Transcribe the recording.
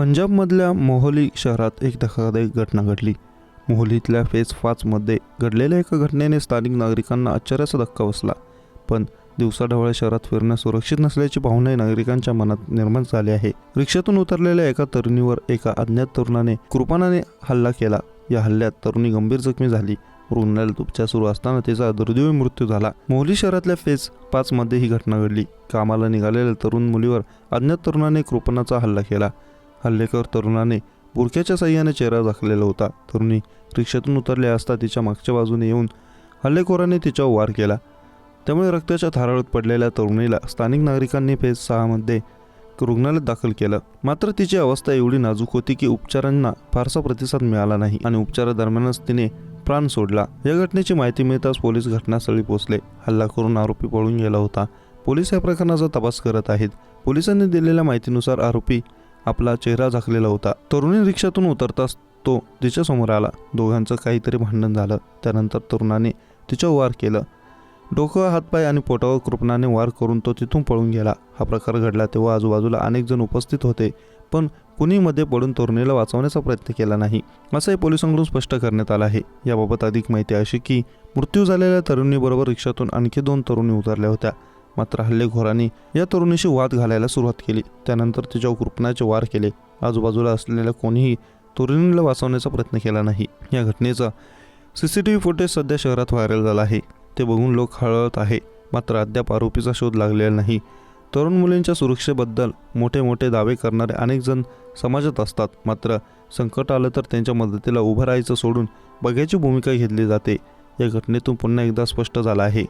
पंजाबमधल्या मोहोली शहरात एक धक्कादायक घटना घडली. मोहोलीतल्या फेज पाचमध्ये घडलेल्या एका घटनेने स्थानिक नागरिकांना आश्चर्याचा धक्का बसला. पण दिवसाढवळ्या शहरात फिरणं सुरक्षित नसल्याची भावना नागरिकांच्या मनात निर्माण झाली आहे. रिक्षातून उतरलेल्या एका तरुणीवर एका अज्ञात तरुणाने कृपानाने हल्ला केला. या हल्ल्यात तरुणी गंभीर जखमी झाली. रुग्णालयात उपचार सुरू असताना तिचा दुर्दैवी मृत्यू झाला. मोहली शहरातल्या फेज पाचमध्ये ही घटना घडली. कामाला निघालेल्या तरुण मुलीवर अज्ञात तरुणाने कृपणाचा हल्ला केला. हल्लेकर तरुणाने बुरख्याच्या सह्याने चेहरा झाकलेला होता. तरुणी रिक्षातून उतरले असता तिच्या मागच्या बाजूने येऊन हल्लेखोराने तिच्यावर वार केला. त्यामुळे रक्ताच्या थाराळत पडलेल्या तरुणीला स्थानिक नागरिकांनी फेज सहामध्ये रुग्णालयात दाखल केलं. मात्र तिची अवस्था एवढी नाजूक होती की उपचारांना फारसा प्रतिसाद मिळाला नाही आणि उपचारादरम्यानच तिने प्राण सोडला. या घटनेची माहिती मिळताच पोलीस घटनास्थळी पोहोचले. हल्ला करून आरोपी पळून गेला होता. पोलीस या प्रकरणाचा तपास करत आहेत. पोलिसांनी दिलेल्या माहितीनुसार आरोपी आपला चेहरा झाकलेला होता. तरुणी रिक्षातून उतरताच तो तिच्यासमोर आला. दोघांचं काहीतरी भांडण झालं. त्यानंतर तरुणाने तिच्यावर वार केलं. डोकं हातपाय आणि पोटावर कृपणाने वार करून तो तिथून पळून गेला. हा प्रकार घडला तेव्हा आजूबाजूला अनेक जण उपस्थित होते पण कुणीमध्ये पडून तरुणीला वाचवण्याचा प्रयत्न केला नाही. असंही पोलिसांकडून स्पष्ट करण्यात आलं आहे. याबाबत अधिक माहिती अशी की मृत्यू झालेल्या तरुणीबरोबर रिक्षातून आणखी दोन तरुणी उतरल्या होत्या. मात्र हल्लेखोरांनी या तरुणीशी वाद घालायला सुरुवात केली. त्यानंतर तिच्यावर कृपणाचे वार केले. आजूबाजूला असलेल्या कोणीही तरुणीला वाचवण्याचा प्रयत्न केला नाही. या घटनेचा C C T V footage सध्या शहरात व्हायरल झाला आहे. ते बघून लोक हळहळत आहे. मात्र अद्याप आरोपीचा शोध लागलेला नाही. तरुण मुलींच्या सुरक्षेबद्दल मोठे मोठे दावे करणारे अनेक जण समाजात असतात. मात्र संकट आलं तर त्यांच्या मदतीला उभं राहायचं सोडून बघायची भूमिका घेतली जाते. या घटनेतून पुन्हा एकदा स्पष्ट झालं आहे.